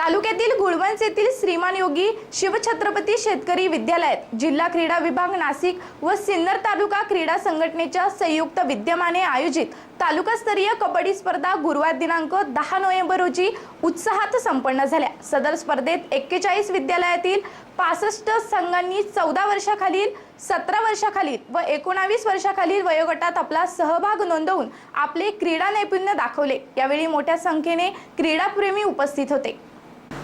तालुक्यातील गुळवंच येथील श्रीमान योगी शिवछत्रपती शेतकरी विद्यालयात जिल्हा क्रीडा विभाग नाशिक व सिन्नर तालुका क्रीडा संघटनेच्या संयुक्त विद्यमाने आयोजित तालुकास्तरीय कबड्डी स्पर्धा गुरुवार दिनांक दहा नोव्हेंबर रोजी उत्साहात संपन्न झाल्या. सदर स्पर्धेत एक्केचाळीस विद्यालयातील पासष्ट संघांनी चौदा वर्षाखालील सतरा वर्षाखालील व एकोणावीस वर्षाखालील वयोगटात आपला सहभाग नोंदवून आपले क्रीडा नैपुण्य दाखवले. यावेळी मोठ्या संख्येने क्रीडाप्रेमी उपस्थित होते.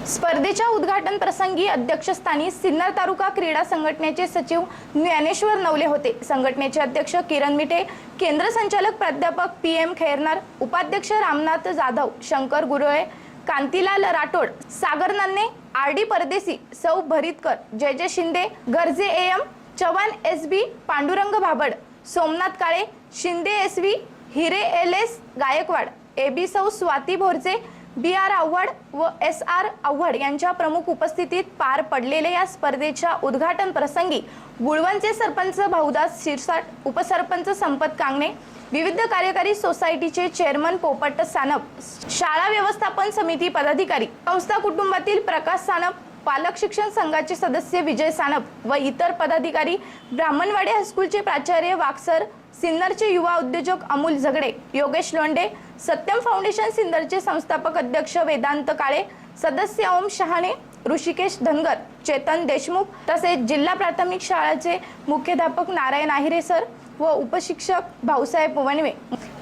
स्पर्धेच्या उद्घाटन प्रसंगी अध्यक्षस्थानी सिन्नर तालुका क्रीडा संघटनेचे सचिव ज्ञानेश्वर नवले होते. संघटनेचे अध्यक्ष किरण मिठे केंद्र संचालक प्राध्यापक पी एम खैरनार उपाध्यक्ष रामनाथ जाधव शंकर गुरळे कांतीलाल राठोड सागर नन्ने आर डी परदेसी सौ Bharitkar Jay Jay Shinde Garje A M Chavan S B Pandurang Bhabad Somnath Kale Shinde S V Hire L S Gaikwad A B सौ स्वाती भोरचे बी आर आव्हाड व एस आर आव्हाड यांच्या प्रमुख उपस्थितीत पार पडलेल्या या स्पर्धेच्या उद्घाटन प्रसंगी गुळवणचे सरपंच भाऊदास शिरसाट उपसरपंच संपत कांगणे विविध कार्यकारी सोसायटीचे चेअरमन पोपट सानप शाळा व्यवस्थापन समिती पदाधिकारी संस्था कुटुंबातील प्रकाश सानप पालक शिक्षण संघाचे सदस्य विजय सानप व इतर पदाधिकारी ब्राह्मणवाडी हायस्कूलचे प्राचार्य वाक्सर सिन्नरचे युवा उद्योजक अमोल झगडे योगेश लोंडे सत्यम फाउंडेशन सिंदरचे संस्थापक अध्यक्ष वेदांत काळे सदस्य ओम शहाणे ऋषिकेश धनगर चेतन देशमुख तसेच जिल्हा प्राथमिक शाळेचे मुख्याध्यापक नारायण आहिरे सर व उपशिक्षक भाऊसाहेब वनवे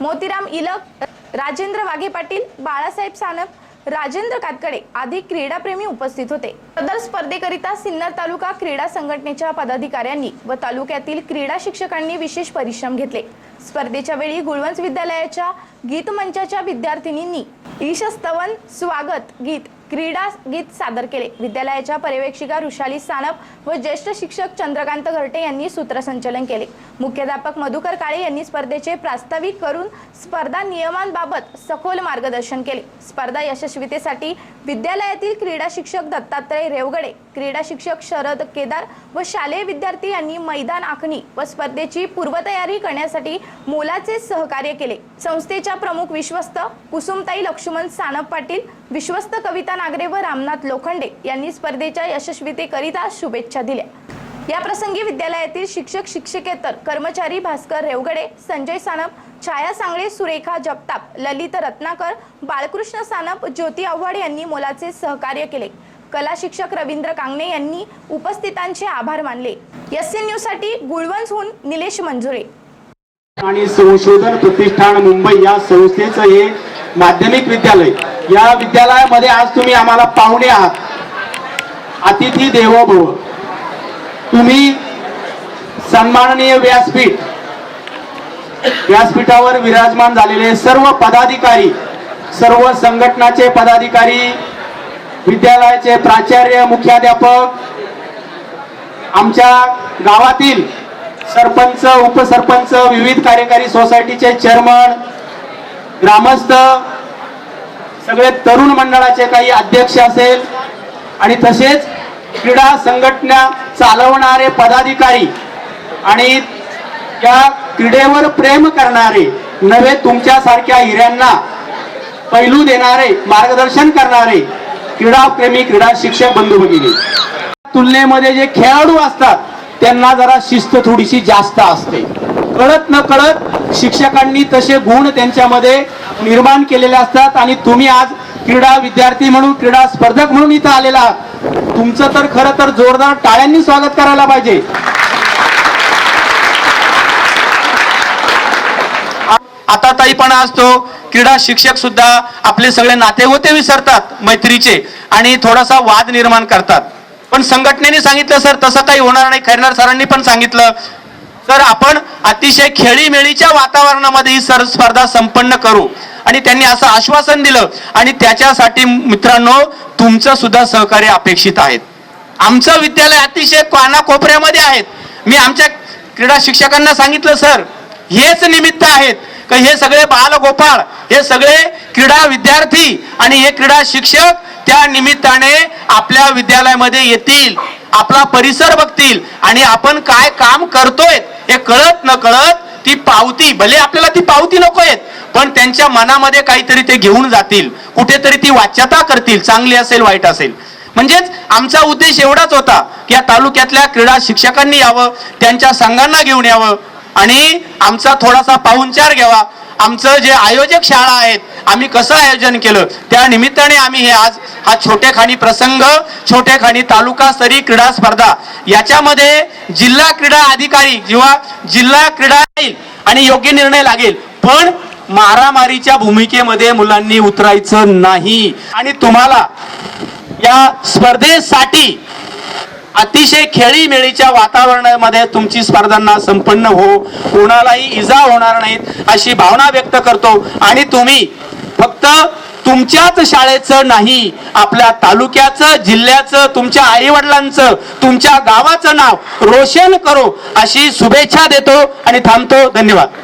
मोतीराम इलक राजेंद्र वाघे पाटील बाळासाहेब सानप राजेंद्र कातकडे आदी क्रीडाप्रेमी उपस्थित होते. सदर स्पर्धेकरिता सिन्नर तालुका क्रीडा संघटनेच्या पदाधिकाऱ्यांनी व तालुक्यातील क्रीडा शिक्षकांनी विशेष परिश्रम घेतले. स्पर्धेच्या वेळी गुळवंच विद्यालयाच्या गीतमंचाच्या विद्यार्थिनींनी ईशस्तवन स्वागत गीत क्रीडा गीत सादर केले. विद्यालयाच्या पर्यवेक्षिका ऋषाली सानप व ज्येष्ठ शिक्षक चंद्रकांत घरटे यांनी सूत्रसंचलन केले. मुख्याध्यापक मधुकर काळे यांनी स्पर्धेचे प्रास्ताविक करून स्पर्धा नियमांबाबत सखोल मार्गदर्शन केले. स्पर्धा यशस्वीतेसाठी विद्यालयातील क्रीडा शिक्षक दत्तात्रय रेवगडे क्रीडा शिक्षक शरद केदार व शालेय विद्यार्थी यांनी मैदान आखणी व स्पर्धेची पूर्वतयारी करण्यासाठी मोलाचे सहकार्य केले. संस्थेच्या प्रमुख विश्वस्त कुसुमताई लक्ष्मण सानप पाटील विश्वस्त कविता नागरे व रामनाथ लोखंडे यांनी स्पर्धेच्या यशस्वीतेकरिता शुभेच्छा दिल्या. या प्रसंगी विद्यालयातील शिक्षक शिक्षकेतर कर्मचारी भास्कर रेवगडे संजय सानप छाया सांगळे सुरेखा जगताप ललित रत्नाकर बाळकृष्ण सानप ज्योती आव्हाड यांनी मोलाचे सहकार्य केले. कला शिक्षक रवींद्र कांगणे यांनी उपस्थितांचे आभार मानले. एस एन न्यूजसाठी गुळवंजहून निलेश मंजुरे. आणि संशोधन प्रतिष्ठान मुंबई या संस्थेचं हे माध्यमिक विद्यालय. या विद्यालयामध्ये आज तुम्ही आम्हाला पाहुणे आहात. अतिथी देवो भव तुम्ही सन्माननीय व्यासपीठ. व्यासपीठावर विराजमान झालेले सर्व पदाधिकारी सर्व संघटनाचे पदाधिकारी विद्यालयाचे प्राचार्य मुख्याध्यापक आमच्या गावातील सरपंच उपसरपंच विविध कार्यकारी सोसायटीचे चेअरमन ग्रामस्थ सगळे तरुण मंडळाचे काही अध्यक्ष असेल आणि तसेच क्रीडा संघटना चालवणारे पदाधिकारी आणि या क्रीडेवर प्रेम करणारे नव्हे तुमच्यासारख्या हिऱ्यांना पैलू देणारे मार्गदर्शन करणारे क्रीडाप्रेमी क्रीडा शिक्षक बंधू भगिनी. तुलनेमध्ये जे खेळाडू असतात त्यांना जरा शिस्त थोडीशी जास्त असते. कळत न कळत शिक्षकांनी तसे गुण त्यांच्यामध्ये निर्माण केलेले असतात आणि तुम्ही आज क्रीडा विद्यार्थी म्हणून क्रीडा स्पर्धक म्हणून इथं आलेला तुमचं तर खरं तर जोरदार टाळ्यांनी स्वागत करायला पाहिजे. आता ताईपणा असतो क्रीडा शिक्षक सुद्धा आपले सगळे नाते होते विसरतात मैत्रीचे आणि थोडासा वाद निर्माण करतात. पण संघटनेने सांगितलं सर तसं काही होणार नाही. खैरनार सरांनी पण सांगितलं तर आपण अतिशय खेळीमेळीच्या वातावरणामध्ये ही सर स्पर्धा संपन्न करू. आणि त्यांनी असं आश्वासन दिलं. आणि त्याच्यासाठी मित्रांनो तुमचं सुद्धा सहकार्य अपेक्षित आहेत आमचं विद्यालय अतिशय कानाकोपऱ्यामध्ये आहेत. मी आमच्या क्रीडा शिक्षकांना सांगितलं सर हेच निमित्त आहेत का हे सगळे बालगोपाळ हे सगळे क्रीडा विद्यार्थी आणि हे क्रीडा शिक्षक त्या निमित्ताने आपल्या विद्यालयामध्ये येतील आपला परिसर बघतील आणि आपण काय काम करतोय हे कळत न कळत ती पावती भले आपल्याला ती पावती नको आहेत पण त्यांच्या मनामध्ये काहीतरी ते घेऊन जातील. कुठेतरी ती वाच्यता करतील चांगली असेल वाईट असेल. म्हणजेच आमचा उद्देश एवढाच होता की या तालुक्यातल्या क्रीडा शिक्षकांनी यावं त्यांच्या संघांना घेऊन यावं आणि आमचा थोडासा पाहुणचार घ्यावा. आमचं जे आयोजक शाळा आहेत आम्ही कसं आयोजन केलं? त्या निमित्ताने आम्ही हे आज हा छोटेखानी प्रसंग छोटेखानी तालुका स्तरीय क्रीडा स्पर्धा याच्यामध्ये जिल्हा क्रीडा अधिकारी किंवा जिल्हा क्रीडा येईल आणि योग्य निर्णय लागेल. पण मारामारीच्या भूमिकेमध्ये मुलांनी उतरायचं नाही. आणि तुम्हाला या स्पर्धेसाठी अतिशय खेळीमेळीच्या वातावरणामध्ये तुमची स्पर्धांना संपन्न हो कोणालाही इजा होणार नाहीत अशी भावना व्यक्त करतो. आणि तुम्ही फक्त तुमच्याच शाळेचं नाही आपल्या तालुक्याचं जिल्ह्याचं तुमच्या आईवडिलांचं तुमच्या गावाचं नाव रोशन करो अशी शुभेच्छा देतो आणि थांबतो. धन्यवाद.